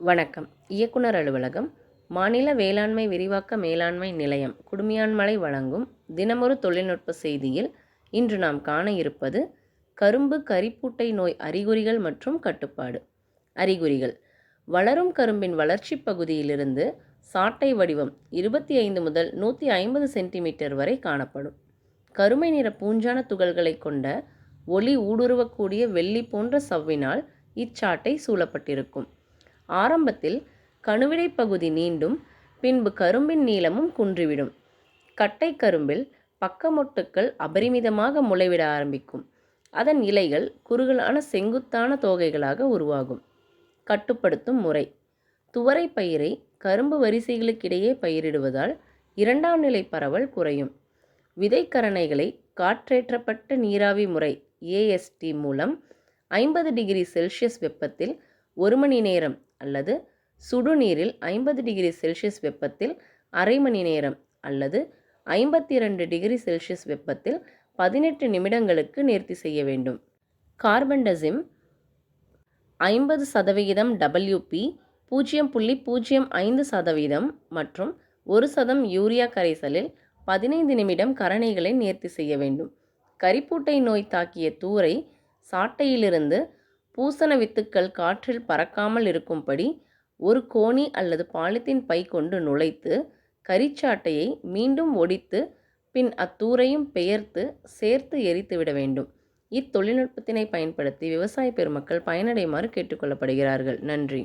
வணக்கம். இயக்குனர் அலுவலகம் மாநில வேளாண்மை விரிவாக்க மேலாண்மை நிலையம் குடுமியான்மலை வழங்கும் தினமொரு தொழில்நுட்ப செய்தியில் இன்று நாம் காண இருப்பது கரும்பு கரிப்பூட்டை நோய் அறிகுறிகள் மற்றும் கட்டுப்பாடு. அறிகுறிகள். வளரும் கரும்பின் வளர்ச்சிப் பகுதியிலிருந்து சாட்டை வடிவம் இருபத்தி ஐந்து முதல் நூற்றி ஐம்பது சென்டிமீட்டர் வரை காணப்படும். கருமை நிற பூஞ்சான துகள்களை கொண்ட ஒளி ஊடுருவக்கூடிய வெள்ளி போன்ற சவ்வினால் இச்சாட்டை சூழப்பட்டிருக்கும். ஆரம்பத்தில் கணுவிடை பகுதி நீண்டும் பின்பு கரும்பின் நீளமும் குன்றிவிடும். கட்டை கரும்பில் பக்கமொட்டுக்கள் அபரிமிதமாக முளைவிட ஆரம்பிக்கும். அதன் இலைகள் குறுகலான செங்குத்தான தோகைகளாக உருவாகும். கட்டுப்படுத்தும் முறை. துவரை பயிரை கரும்பு வரிசைகளுக்கிடையே பயிரிடுவதால் இரண்டாம் நிலை பரவல் குறையும். விதைக்கரணைகளை காற்றேற்றப்பட்ட நீராவி முறை ஏஎஸ்டி மூலம் ஐம்பது டிகிரி செல்சியஸ் வெப்பத்தில் ஒரு மணி நேரம் அல்லது சுடுநீரில் ஐம்பது டிகிரி செல்சியஸ் வெப்பத்தில் அரை மணி நேரம் அல்லது ஐம்பத்தி இரண்டு டிகிரி செல்சியஸ் வெப்பத்தில் பதினெட்டு நிமிடங்களுக்கு நேர்த்தி செய்ய வேண்டும். கார்பன்டசிம் ஐம்பது சதவிகிதம் டபிள்யூபி பூஜ்ஜியம் புள்ளி பூஜ்ஜியம் ஐந்து சதவீதம் மற்றும் ஒரு சதம் யூரியா கரைசலில் பதினைந்து நிமிடம் கரணைகளை நேர்த்தி செய்ய வேண்டும். கரிப்பூட்டை நோய் தாக்கிய தூரை சாட்டையிலிருந்து பூசண வித்துக்கள் காற்றில் பறக்காமல் இருக்கும்படி ஒரு கோணி அல்லது பாலித்தீன் பை கொண்டு நுழைத்து கரிச்சாட்டையை மீண்டும் ஒடித்து பின் அத்தூரையும் பெயர்த்து சேர்த்து எரித்துவிட வேண்டும். இத்தொழில்நுட்பத்தினை பயன்படுத்தி விவசாய பெருமக்கள் பயனடையுமாறு கேட்டுக்கொள்ளப்படுகிறார்கள் நன்றி.